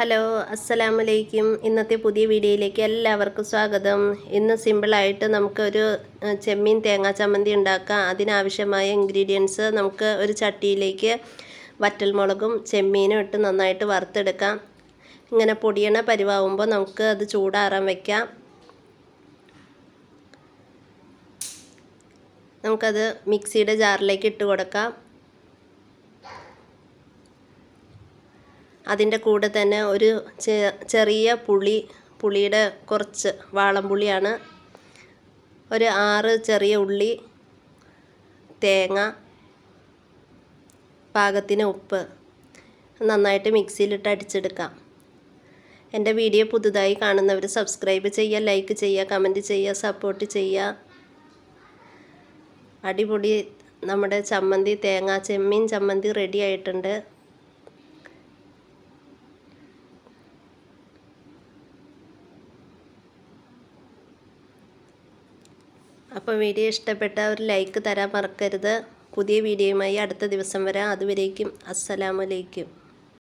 Hello അസ്സലാമലൈക്കും. ഇന്നത്തെ പുതിയ വീഡിയോയിലേക്ക് എല്ലാവർക്കും സ്വാഗതം. ഇന്ന് സിമ്പിളായിട്ട് നമുക്കൊരു ചെമ്മീൻ തേങ്ങാ ചമ്മന്തി ഉണ്ടാക്കാം. അതിനാവശ്യമായ ഇൻഗ്രീഡിയൻസ് നമുക്ക് ഒരു ചട്ടിയിലേക്ക് വറ്റൽമുളകും ചെമ്മീനും ഇട്ട് നന്നായിട്ട് വറുത്തെടുക്കാം. ഇങ്ങനെ പൊടിയണ പരിവാകുമ്പോൾ നമുക്ക് അത് ചൂടാറാൻ വയ്ക്കാം നമുക്കത് മിക്സിയുടെ ജാറിലേക്ക് ഇട്ട് കൊടുക്കാം. അതിന്റെ കൂടെ തന്നെ ഒരു ചെറിയ പുളി പുളിയുടെ കുറച്ച് വാളൻപുളിയാണ് ഒരു ആറ് ചെറിയ ഉള്ളി തേങ്ങ പാകത്തിന് ഉപ്പ് നന്നായിട്ട് മിക്സിയിലിട്ട് അടിച്ചെടുക്കാം. എന്റെ വീഡിയോ പുതുതായി കാണുന്നവർ സബ്സ്ക്രൈബ് ചെയ്യുക ലൈക്ക് ചെയ്യുക കമന്റ് ചെയ്യുക സപ്പോർട്ട് ചെയ്യുക. അടിപൊളി നമ്മുടെ ചമ്മന്തി തേങ്ങ ചെമ്മീൻ ചമ്മന്തി റെഡി ആയിട്ടുണ്ട്. അപ്പോൾ വീഡിയോ ഇഷ്ടപ്പെട്ട ഒരു ലൈക്ക് തരാൻ മറക്കരുത്. പുതിയ വീഡിയോയുമായി അടുത്ത ദിവസം വരാം. അതുവരേക്കും അസ്സലാമലൈക്കും